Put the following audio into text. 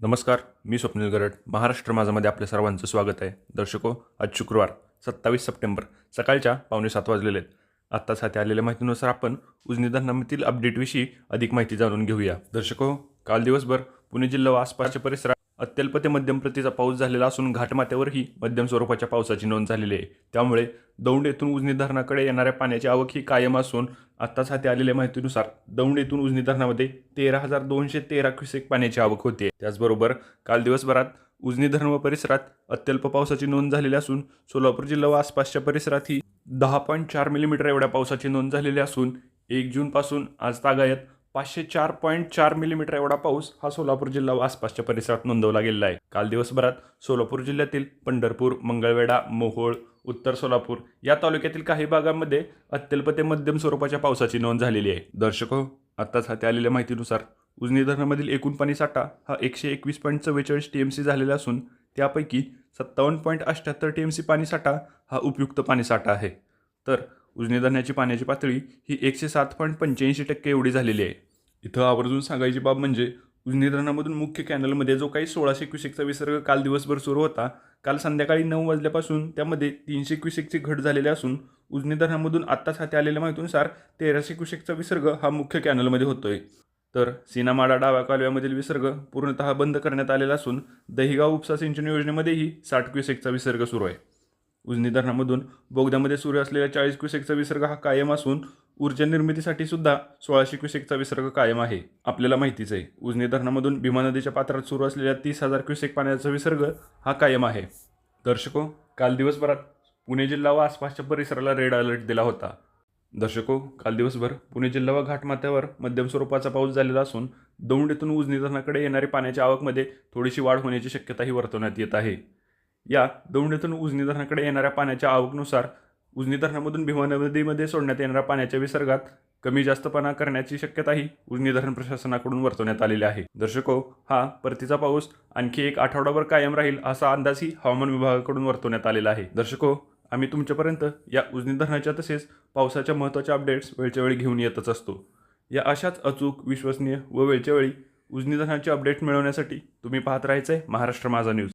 नमस्कार मी स्वप्नील गरड. महाराष्ट्र माझामध्ये आपल्या सर्वांचं स्वागत आहे. दर्शको आज शुक्रवार सत्तावीस सप्टेंबर सकाळच्या पावणे सात वाजलेले आहेत. आत्ताच हाती आलेल्या माहितीनुसार आपण उजनी अपडेटविषयी अधिक माहिती जाणून घेऊया. दर्शको काल दिवसभर पुणे जिल्हा व आसपासच्या परिसरात अत्यल्प ते मध्यम प्रतीचा पाऊस झालेला असून घाटमाथ्यावरही मध्यम स्वरूपाच्या पावसाची नोंद झालेली आहे. त्यामुळे दौंड येथून उजनी धरणाकडे येणाऱ्या पाण्याची आवक ही कायम असून आत्ताच हाती आलेल्या माहितीनुसार दौंड येथून उजनी धरणामध्ये तेरा हजार दोनशे तेरा क्युसेक पाण्याची आवक होते त्याचबरोबर काल दिवसभरात उजनी धरण व परिसरात अत्यल्प पावसाची नोंद झालेली असून सोलापूर जिल्हा व आसपासच्या परिसरातही दहा पॉईंट चार मिलीमीटर एवढ्या पावसाची नोंद झालेली असून एक जूनपासून आज तागायत पाचशे चार पॉईंट चार मिलीमीटर एवढा पाऊस हा सोलापूर जिल्हा व आसपासच्या परिसरात नोंदवला गेलेला आहे. काल दिवसभरात सोलापूर जिल्ह्यातील पंढरपूर मंगळवेढा मोहोळ उत्तर सोलापूर या तालुक्यातील काही भागांमध्ये अत्यल्प ते मध्यम स्वरूपाच्या पावसाची नोंद झालेली आहे. दर्शको आत्ताच हाती आलेल्या माहितीनुसार उजनी धरणामधील एकूण पाणी साठा हा एकशे एकवीस पॉईंट चव्वेचाळीस टी एम सी झालेला असून त्यापैकी सत्तावन्न पॉईंट अठ्ठ्याहत्तर टी एम सी पाणीसाठा हा उपयुक्त पाणीसाठा आहे. तर उजनी धरणाची पाण्याची पातळी ही एकशे सात पॉईंट पंच्याऐंशी टक्के एवढी झालेली आहे. इथं आवर्जून सांगायची बाब म्हणजे उजनी धरणामधून मुख्य कॅनलमध्ये जो काही सोळाशे क्युसेकचा विसर्ग काल दिवसभर सुरू होता काल संध्याकाळी नऊ वाजल्यापासून त्यामध्ये तीनशे क्युसेकची घट झालेली असून उजनी धरणामधून आत्ताच हाती आलेल्या माहितीनुसार तेराशे क्युसेकचा विसर्ग हा मुख्य कॅनलमध्ये होतोय. तर सीनामाडा डाव्या कालव्यामधील विसर्ग पूर्णतः बंद करण्यात आलेला असून दहिगाव उपसा सिंचन योजनेमध्येही साठ क्युसेकचा विसर्ग सुरू आहे. उजनी धरणामधून बोगद्यामध्ये सुरू असलेल्या चाळीस क्युसेकचा विसर्ग हा कायम असून ऊर्जा निर्मितीसाठी सुद्धा सोळाशे क्युसेकचा विसर्ग कायम आहे. आपल्याला माहितीच आहे उजनी धरणामधून भीमा नदीच्या पात्रात सुरू असलेल्या तीस हजार क्युसेक पाण्याचा विसर्ग हा कायम आहे. दर्शको काल दिवसभरात पुणे जिल्हा व आसपासच्या परिसराला रेड अलर्ट दिला होता. दर्शको काल दिवसभर पुणे जिल्हा व घाटमाथ्यावर मध्यम स्वरूपाचा पाऊस झालेला असून दौंड येथून उजनी धरणाकडे येणारी पाण्याच्या आवकमध्ये थोडीशी वाढ होण्याची शक्यताही वर्तवण्यात येत आहे. या दौंडीतून उजनी धरणाकडे येणाऱ्या पाण्याच्या आवकनुसार उजनी धरणामधून भीमा नदीमध्ये सोडण्यात येणाऱ्या पाण्याच्या विसर्गात कमी जास्तपणा करण्याची शक्यताही उजनी धरण प्रशासनाकडून वर्तवण्यात आलेली आहे. दर्शको हा परतीचा पाऊस आणखी एक आठवडाभर कायम राहील असा अंदाजही हवामान विभागाकडून वर्तवण्यात आलेला आहे. दर्शको आम्ही तुमच्यापर्यंत या उजनी धरणाच्या तसेच पावसाच्या महत्त्वाच्या अपडेट्स वेळच्या वेळी घेऊन येतच असतो. या अशाच अचूक विश्वसनीय व वेळच्या वेळी उजनी धरणाचे अपडेट मिळवण्यासाठी तुम्ही पाहत राहायचं आहे महाराष्ट्र माझा न्यूज